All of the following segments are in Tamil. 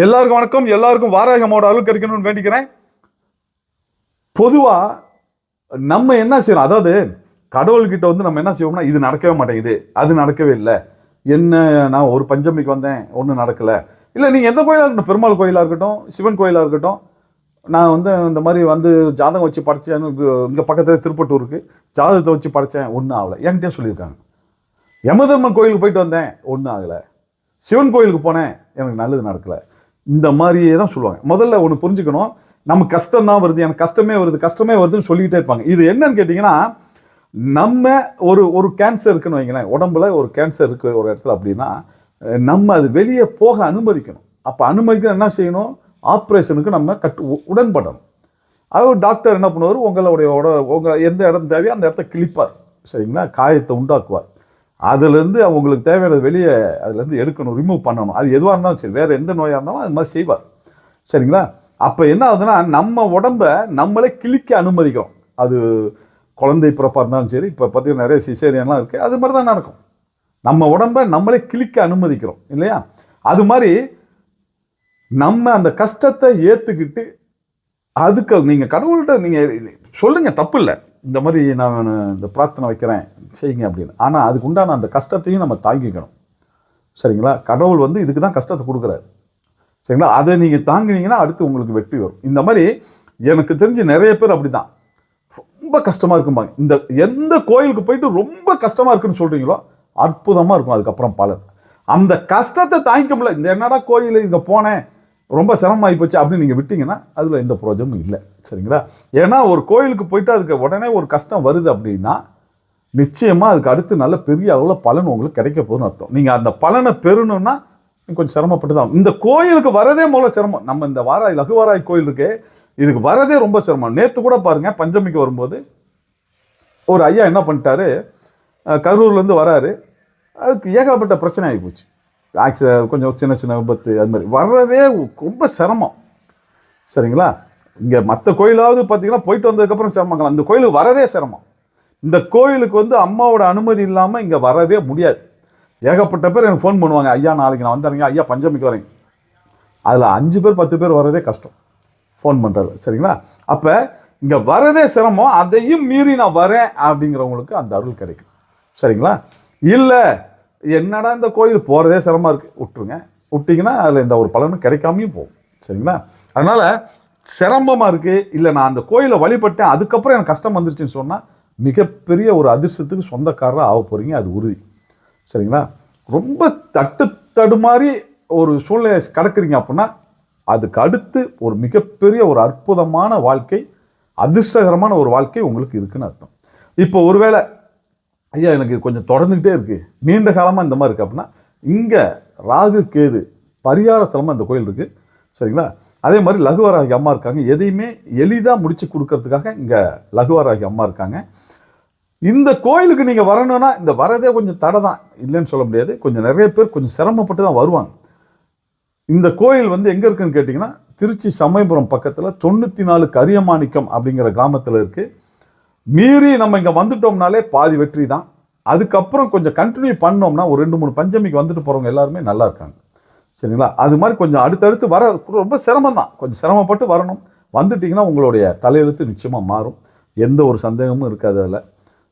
எல்லாருக்கும் வணக்கம். எல்லாருக்கும் வாராகமோட அருள் கிடைக்கணும்னு வேண்டிக்கிறேன். பொதுவா நம்ம என்ன செய்யறோம்? அதாவது கடவுள்கிட்ட வந்து நம்ம என்ன செய்வோம்னா இது நடக்கவே மாட்டேங்குது. அது நடக்கவே இல்லை. என்ன நான் ஒரு பஞ்சமிக்கு வந்தேன் ஒன்றும் நடக்கலை. இல்லை நீங்கள் எந்த கோயிலாக இருக்கட்டும் பெருமாள் கோயிலாக இருக்கட்டும் சிவன் கோயிலாக இருக்கட்டும் நான் வந்து இந்த மாதிரி வந்து ஜாதகம் வச்சு படைச்சேன். இங்கே பக்கத்தில் திருப்பட்டூருக்கு ஜாதகத்தை வச்சு படைச்சேன் ஒன்றும் ஆகலை. என்கிட்டயே சொல்லியிருக்காங்க. யமதர்மன் கோயிலுக்கு போயிட்டு வந்தேன் ஒன்றும் ஆகலை. சிவன் கோயிலுக்கு போனேன் எனக்கு நல்லது நடக்கலை. இந்த மாதிரியே தான் சொல்லுவாங்க. முதல்ல ஒன்று புரிஞ்சுக்கணும். நம்ம கஷ்டம் தான் வருது. எனக்கு கஷ்டமே வருது. கஷ்டமே வருதுன்னு சொல்லிக்கிட்டே இருப்பாங்க. இது என்னன்னு கேட்டிங்கன்னா நம்ம ஒரு ஒரு கேன்சர் இருக்குன்னு வைங்களேன். உடம்புல ஒரு கேன்சர் இருக்கு ஒரு இடத்துல அப்படின்னா நம்ம அது வெளியே போக அனுமதிக்கணும். அப்போ அனுமதிக்க என்ன செய்யணும்? ஆப்ரேஷனுக்கு நம்ம கட்டு உ- உடன்படணும். அது டாக்டர் என்ன பண்ணுவார்? உங்களுடைய உட உங்கள் எந்த இடம் தேவையோ அந்த இடத்த கிழிப்பார். சரிங்களா? காயத்தை உண்டாக்குவார். அதுலேருந்து அவங்களுக்கு தேவையானது வெளியே அதுலேருந்து எடுக்கணும் ரிமூவ் பண்ணணும். அது எதுவாக இருந்தாலும் சரி வேறு எந்த நோயாக இருந்தாலும் அது மாதிரி செய்வார். சரிங்களா? அப்போ என்ன ஆகுதுன்னா நம்ம உடம்ப நம்மளே கிழிக்க அனுமதிக்கிறோம் அது குழந்தை பிறப்பாக இருந்தாலும் சரி இப்போ பார்த்தீங்கன்னா நிறைய சிசேரியன்லாம் இருக்குது அது மாதிரி தான் நடக்கும். நம்ம உடம்ப நம்மளே கிழிக்க அனுமதிக்கிறோம் இல்லையா? அது மாதிரி நம்ம அந்த கஷ்டத்தை ஏற்றுக்கிட்டு அதுக்கு நீங்கள் கடவுள்கிட்ட நீங்கள் சொல்லுங்கள் தப்பு இல்லை. இந்த மாதிரி நான் இந்த பிரார்த்தனை வைக்கிறேன். செய்யுங்க அப்படின்னு. ஆனால் அதுக்கு உண்டான அந்த கஷ்டத்தையும் நம்ம தாங்கிக்கணும். சரிங்களா? கடவுள் வந்து இதுக்கு தான் கஷ்டத்தை கொடுக்குறாரு. சரிங்களா? அதை நீங்கள் தாங்கினீங்கன்னா அடுத்து உங்களுக்கு வெற்றி வரும். இந்த மாதிரி எனக்கு தெரிஞ்சு நிறைய பேர் அப்படிதான். ரொம்ப கஷ்டமாக இருக்கும்பாங்க. இந்த எந்த கோயிலுக்கு போயிட்டு ரொம்ப கஷ்டமாக இருக்குன்னு சொல்கிறீங்களோ அற்புதமாக இருக்கும். அதுக்கப்புறம் பலன். அந்த கஷ்டத்தை தாங்கிக்க முடியல. இந்த என்னடா கோயில் இங்கே போனேன் ரொம்ப சிரமமாகி போச்சு அப்படின்னு நீங்கள் விட்டீங்கன்னா அதில் எந்த பிரோஜனமும் இல்லை. சரிங்களா? ஏன்னா ஒரு கோயிலுக்கு போயிட்டு அதுக்கு உடனே ஒரு கஷ்டம் வருது அப்படின்னா நிச்சயமாக அதுக்கு அடுத்து நல்ல பெரிய அளவில் பலன் உங்களுக்கு கிடைக்க போகுதுன்னு அர்த்தம். நீங்கள் அந்த பலனை பெறணும்னா கொஞ்சம் சிரமப்பட்டு தான் இந்த கோயிலுக்கு வரதே முதல்ல சிரமம். நம்ம இந்த வாராய் லகுவாராய் கோயில் இருக்கு இதுக்கு வரதே ரொம்ப சிரமம். நேற்று கூட பாருங்கள் பஞ்சமிக்கு வரும்போது ஒரு ஐயா என்ன பண்ணிட்டாரு? கரூர்லேருந்து வராரு. அதுக்கு ஏகப்பட்ட பிரச்சனை ஆகி போச்சு. ஆக்சிட கொஞ்சம் சின்ன சின்ன விபத்து அது மாதிரி. வரவே ரொம்ப சிரமம். சரிங்களா? இங்கே மற்ற கோயிலாவது பார்த்தீங்கன்னா போயிட்டு வந்ததுக்கப்புறம் சிரமங்கள். அந்த கோயிலுக்கு வரதே சிரமம். இந்த கோயிலுக்கு வந்து அம்மாவோட அனுமதி இல்லாமல் இங்கே வரவே முடியாது. ஏகப்பட்ட பேர் எனக்கு ஃபோன் பண்ணுவாங்க ஐயா நாளைக்கு நான் வந்துடுறேங்க ஐயா பஞ்சமிக்கு வரேங்க அதில் அஞ்சு பேர் பத்து பேர் வரதே கஷ்டம். ஃபோன் பண்ணுறது சரிங்களா? அப்போ இங்கே வரதே சிரமம் அதையும் மீறி நான் வரேன் அப்படிங்கிறவங்களுக்கு அந்த அருள் கிடைக்கும். சரிங்களா? இல்லை என்னடா இந்த கோயில் போகிறதே சிரமமாக இருக்குது விட்டுருங்க. விட்டிங்கன்னா அதில் இந்த ஒரு பலனும் கிடைக்காமையும் போகும். சரிங்களா? அதனால் சிரமமாக இருக்குது இல்லை நான் அந்த கோயிலை வழிபட்டேன் அதுக்கப்புறம் எனக்கு கஷ்டம் வந்துருச்சுன்னு சொன்னால் மிகப்பெரிய ஒரு அதிர்ஷ்டத்துக்கு சொந்தக்காரராக ஆக போகிறீங்க அது உறுதி. சரிங்களா? ரொம்ப தட்டு தடுமாறி ஒரு சூழ்நிலை கடக்கிறீங்க அப்படின்னா அதுக்கு அடுத்து ஒரு மிகப்பெரிய ஒரு அற்புதமான வாழ்க்கை அதிர்ஷ்டகரமான ஒரு வாழ்க்கை உங்களுக்கு இருக்குன்னு அர்த்தம். இப்போ ஒருவேளை ஐயா எனக்கு கொஞ்சம் தொடர்ந்துக்கிட்டே இருக்குது நீண்ட காலமாக இந்த மாதிரி இருக்குது அப்படின்னா இங்கே ராகு கேது பரிகார ஸ்தலமாக இந்த கோயில் இருக்குது சரிங்களா? அதே மாதிரி லகுவராகி அம்மா இருக்காங்க. எதையுமே எளிதாக முடித்து கொடுக்கறதுக்காக இங்கே லகுவராகி அம்மா இருக்காங்க. இந்த கோயிலுக்கு நீங்கள் வரணும்னா இந்த வரதே கொஞ்சம் தடை தான். இல்லைன்னு சொல்ல முடியாது. கொஞ்சம் நிறைய பேர் கொஞ்சம் சிரமப்பட்டு தான் வருவாங்க. இந்த கோயில் வந்து எங்கே இருக்குன்னு கேட்டிங்கன்னா திருச்சி சமயபுரம் பக்கத்தில் தொண்ணூற்றி நாலு கரியமாணிக்கம் அப்படிங்கிற கிராமத்தில் இருக்குது மீறி நம்ம இங்கே வந்துட்டோம்னாலே பாதி வெற்றி தான். அதுக்கப்புறம் கொஞ்சம் கண்டினியூ பண்ணோம்னா ஒரு ரெண்டு மூணு பஞ்சமிக்கு வந்துட்டு போகிறவங்க எல்லாருமே நல்லா இருக்காங்க. சரிங்களா? அது மாதிரி கொஞ்சம் அடுத்தடுத்து வர ரொம்ப சிரமம் தான் கொஞ்சம் சிரமப்பட்டு வரணும். வந்துட்டிங்கன்னா உங்களுடைய தலையெழுத்து நிச்சயமாக மாறும். எந்த ஒரு சந்தேகமும் இருக்காது அதில்.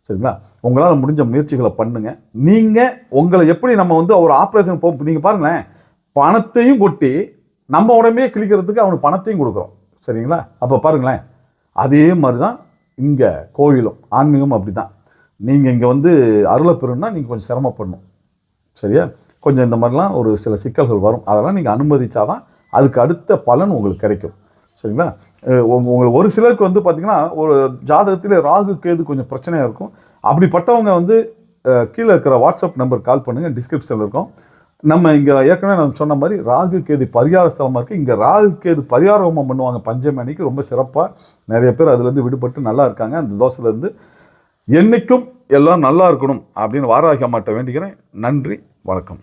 சரிங்களா? உங்களால் முடிஞ்ச முயற்சிகளை பண்ணுங்கள் நீங்கள் உங்களை எப்படி நம்ம வந்து ஒரு ஆப்ரேஷன் போ நீங்கள் பாருங்களேன். பணத்தையும் கொட்டி நம்ம உடம்பே கிழிக்கிறதுக்கு அவனுக்கு பணத்தையும் கொடுக்குறோம். சரிங்களா? அப்போ பாருங்களேன். அதே மாதிரி தான் இங்கே கோவிலும் ஆன்மீகம் அப்படி தான் நீங்கள் இங்கே வந்து அருளை பெறணும்னா நீங்கள் கொஞ்சம் சிரமப்படணும். சரியா? கொஞ்சம் இந்த மாதிரிலாம் ஒரு சில சிக்கல்கள் வரும். அதெல்லாம் நீங்கள் அனுமதிச்சாதான் அதுக்கு அடுத்த பலன் உங்களுக்கு கிடைக்கும். சரிங்களா? உங்களுக்கு ஒரு சிலருக்கு வந்து பார்த்திங்கன்னா ஒரு ஜாதகத்தில் ராகு கேது கொஞ்சம் பிரச்சனையாக இருக்கும். அப்படிப்பட்டவங்க வந்து கீழே இருக்கிற வாட்ஸ்அப் நம்பர் கால் பண்ணுங்கள் டிஸ்கிரிப்ஷனில் இருக்கும். நம்ம இங்கே ஏற்கனவே நான் சொன்ன மாதிரி ராகு கேது பரிகார ஸ்தலமாக இருக்குது இங்கே ராகு கேது பரிகார ஹோமம் பண்ணுவாங்க. பஞ்சமி அன்னைக்கு ரொம்ப சிறப்பாக நிறைய பேர் அதுலேருந்து விடுபட்டு நல்லா இருக்காங்க. அந்த தோசையிலேருந்து என்றைக்கும் எல்லாம் நல்லா இருக்கணும் அப்படின்னு வாராகி அம்மாட்ட வேண்டிக்கிறேன். நன்றி வணக்கம்.